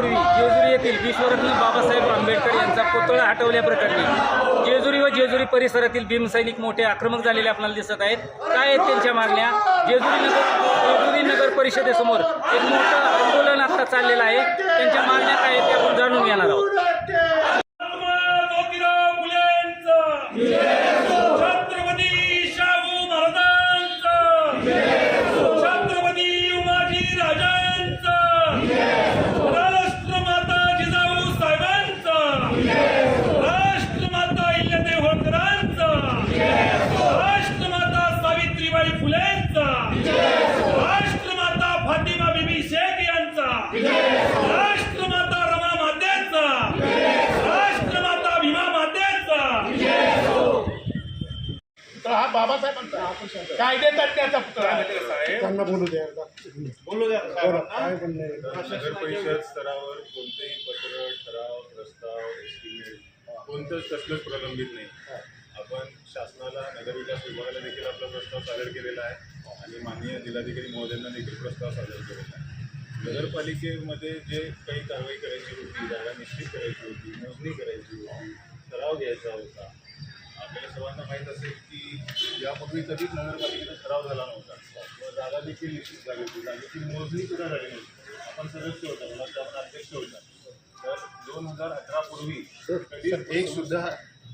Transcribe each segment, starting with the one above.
दिवसापूर्वी जेजुरी येथील विश्वरत्न बाबासाहेब आंबेडकर यांचा पुतळा हटवल्याप्रकरणी जेजुरी व जेजुरी परिसरातील भीमसैनिक मोठे आक्रमक झालेले आपल्याला दिसत आहेत. काय आहेत त्यांच्या मागण्या? जेजुरी नगर जेजुरी नगर परिषदेसमोर एक मोठं आंदोलन आता चाललेलं आहे. त्यांच्या मागण्या काय आहेत ते आपण जाणून घेणार आहोत. तर हा बाबासाहेबांचा कायदे तज्ञाचा पुतळा त्यांना बोलू द्या. बोलू द्या? नगर परिषद स्तरावर कोणतेही पत्र ठराव प्रस्ताव एस्टिमेट कोणतंच कसलंच प्रलंबित नाही. आपण शासनाला नगरविकास विभागाला देखील आपला प्रस्ताव सादर केलेला आहे आणि माननीय जिल्हाधिकारी महोदयांना देखील प्रस्ताव सादर केलेला आहे. नगरपालिकेमध्ये जे काही कारवाई करायची होती जागा निश्चित करायची होती मोजणी करायची होती ठराव घ्यायचा होता आपल्याला सर्वांना माहीत असेल की यापूर्वी कधीच नगरपालिकेचा ठराव झाला नव्हता. व जागा देखील निश्चित झाली होती. जागेची मोजणी सुद्धा झाली नव्हती. आपण सदस्य होता मला आपण अध्यक्ष होता. तर दोन हजार अठरा पूर्वी कधीच एक सुद्धा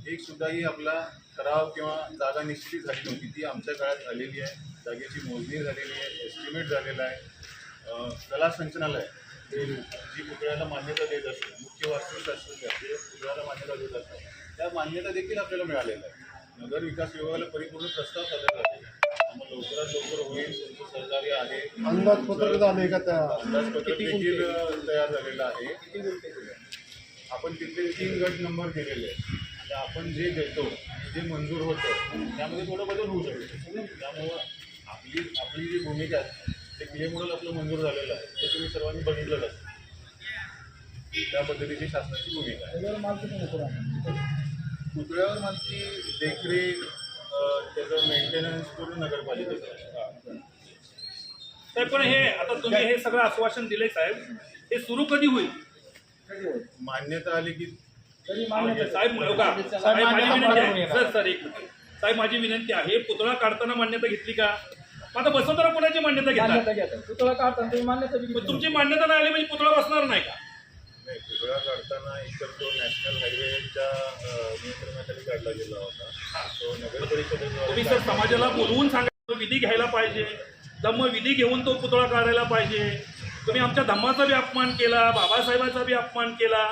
एक सुद्धाही आपला ठराव किंवा जागा निश्चित झाली नव्हती. ती आमच्या काळात झालेली आहे. जागेची मोजणी झालेली आहे. एस्टिमेट झालेला आहे. कला संचनालय हे जी पुतळ्याला मान्यता देत असते मुख्य वास्तुशास्त्रज्ञ ते पुतळ्याला मान्यता देत असतात. त्या मान्यता देखील आपल्याला मिळालेल्या आहे नगर विकास विभागाला परिपूर्ण प्रस्ताव सादर झालेला आहे त्यामुळे लवकरात लवकर होईल तुमचं सहकार्य आहे. अंदाजपत्रक झाले का त्या? अंदाजपत्रक देखील तयार झालेलं आहे. आपण तिथले तीन गट नंबर दिलेले आहेत. आपण जे देतो आणि जे मंजूर होतं त्यामध्ये थोडं बदल होऊ शकतो. त्यामुळं आपली आपली जी भूमिका आहे ते क्लिअर मॉडेल आपलं मंजूर झालेलं आहे. ते तुम्ही सर्वांनी बघितलंच असेल त्या पद्धतीची शासनाची भूमिका आहे. पुतळ्यावर मालकी देखरेख त्याचं मेंटेनन्स पूर्ण नगरपालिकेचं आहे. साहेब पण हे आता तुम्ही हे सगळं आश्वासन दिले साहेब हे सुरू कधी होईल? मान्यता आली की साहेब साहेब माझी विनंती आहे. सर सर एक मिनिट. साहेब माझी विनंती आहे पुतळा काढताना मान्यता घेतली का? आता वसंतराव पुण्याची मान्यता घेतला पुतळा काढताना तुम्ही मान्यता तुमची मान्यता नाही आली म्हणजे पुतळा बसणार नाही का? नाही पुतळा काढताना एकतर तो नॅशनल हायवेच्या अ, नियंत्रणाखाली काढला गेला होता. तो नगर तुम्ही सर समाजाला बोलवून सांगा विधी घ्यायला पाहिजे. दम विधी घेऊन तो पुतळा काढायला पाहिजे. तुम्ही आमच्या धम्माचा बी अपमान केला बाबासाहेबांचा बी अपमान केला.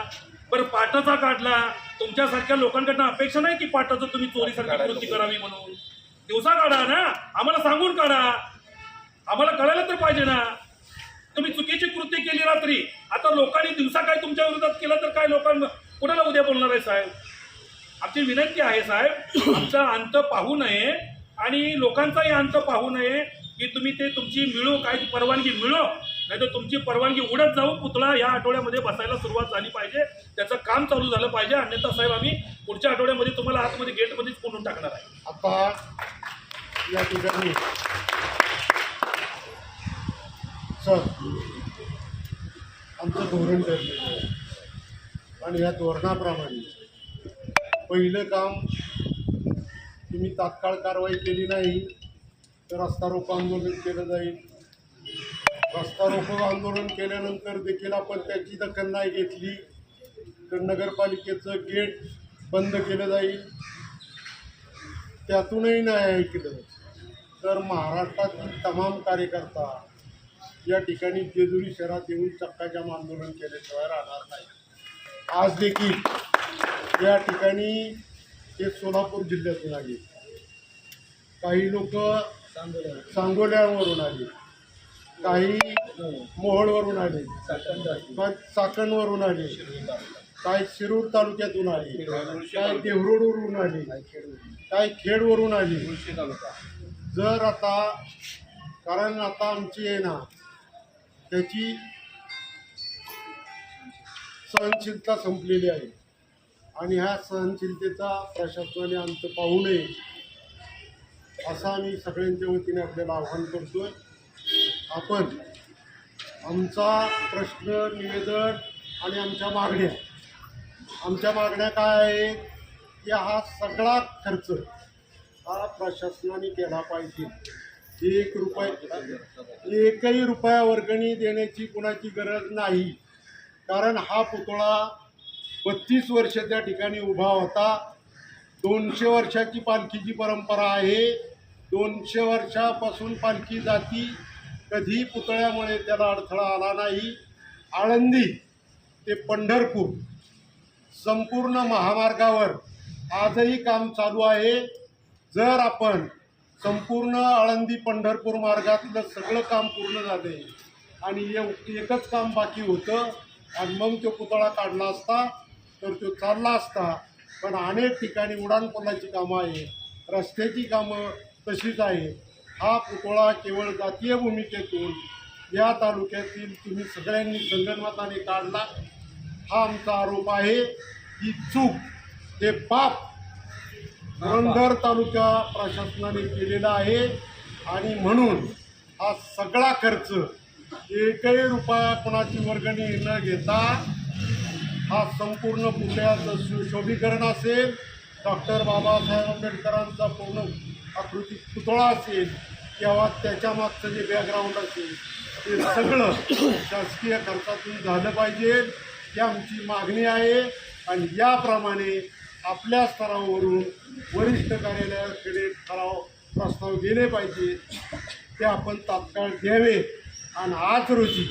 बरं पाटाचा काढला. तुमच्यासारख्या लोकांकडनं अपेक्षा नाही की पाटाचं तुम्ही चोरीसारखी कृती करावी म्हणून. दिवसा काढा ना. आम्हाला सांगून काढा. आम्हाला कळायला तर पाहिजे ना. तुम्ही चुकीची कृती केली रात्री. आता लोकांनी दिवसा काय तुमच्या विरोधात केला तर काय लोकांना कुणाला उद्या बोलणार आहे साहेब? आमची विनंती आहे साहेब आमचा अंत पाहू नये आणि लोकांचाही अंत पाहू नये की तुम्ही ते तुमची मिळो काय परवानगी मिळो. नाही तर तुमची परवानगी उडत जाऊ. पुतळा या आठवड्यामध्ये बसायला सुरुवात झाली पाहिजे. त्याचं काम चालू झालं पाहिजे. अन्यथा साहेब आम्ही पुढच्या आठवड्यामध्ये तुम्हाला आतमध्ये गेटमध्येच कोणून टाकणार आहे. आता या ठिकाणी. सर आमचं धोरण ठरलेलं आहे. आणि या धोरणाप्रमाणे पहिलं काम तुम्ही तात्काळ कारवाई केली नाही तर रस्ता रोको आंदोलन केलं जाईल. रस्ता रोको आंदोलन केल्यानंतर देखील आपण त्याची दखल नाही घेतली. तर नगरपालिकेचं गेट बंद केलं जाईल. त्यातूनही नाही ऐकलं तर महाराष्ट्रातील तमाम कार्यकर्ता या ठिकाणी जेजुरी शहरात येऊन चक्काजाम आंदोलन केल्याशिवाय राहणार नाही आज देखील या ठिकाणी हे सोलापूर जिल्ह्यातून आले. काही लोक सांगोल्यावरून आले. काही मोहोळवरून आले. काही चाकणवरून आले. काही शिरूर तालुक्यातून आले. काही देवरोडवरून आले. काही खेडवरून. आले. जर आता कारण आता आमची आहे ना त्याची सहनशीलता संपलेली आहे. आणि ह्या सहनशीलतेचा प्रशासनाने अंत पाहू नये असं आम्ही सगळ्यांच्या वतीने आपल्याला आव्हान करतोय. आपण आमचा प्रश्न निवेदन आणि आमच्या मागण्या आमच्या मागण्या काय आहे की हा सगळा खर्च हा प्रशासनाने केला पाहिजे. एक रुपये एकही रुपया वर्गणी देण्याची कुणाची गरज नाही. कारण हा पुतळा बत्तीस वर्ष त्या ठिकाणी उभा होता. दोनशे वर्षाची पालखीची परंपरा आहे. दोनशे वर्षापासून पालखी जाती. कधी पुतळ्यामुळे त्याला अडथळा आला नाही. आळंदी ते पंढरपूर संपूर्ण महामार्गावर आजही काम चालू आहे. जर आपण संपूर्ण आळंदी पंढरपूर मार्गातलं सगळं काम पूर्ण झाले आणि एकच काम बाकी होतं आणि मग तो पुतळा काढला असता तर तो चालला असता. पण अनेक ठिकाणी उडाणपुलाची कामं आहे रस्त्याची कामं तशीच आहे हा पुतळा केवळ जातीय भूमिकेतून या तालुक्यातील तुम्ही सगळ्यांनी संगणमताने काढला. हा आमचा आरोप आहे. की चूक हे पाप पुरंदर तालुका प्रशासनाने केलेला आहे. आणि म्हणून हा सगळा खर्च एकही रुपया कोणाची वर्गणी न घेता हा संपूर्ण पुतळ्याचं सुशोभीकरण असेल. डॉक्टर बाबासाहेब आंबेडकरांचा पूर्ण आकृती पुतळा असेल किंवा त्याच्या मागचं जे बॅकग्राऊंड असेल ते सगळं शासकीय खर्चातून झालं पाहिजे. ही आमची मागणी आहे. आणि याप्रमाणे आपल्या स्तरावरून वरिष्ठ कार्यालयाकडे ठराव प्रस्ताव गेले पाहिजे ते आपण तात्काळ द्यावे आणि आज रोजी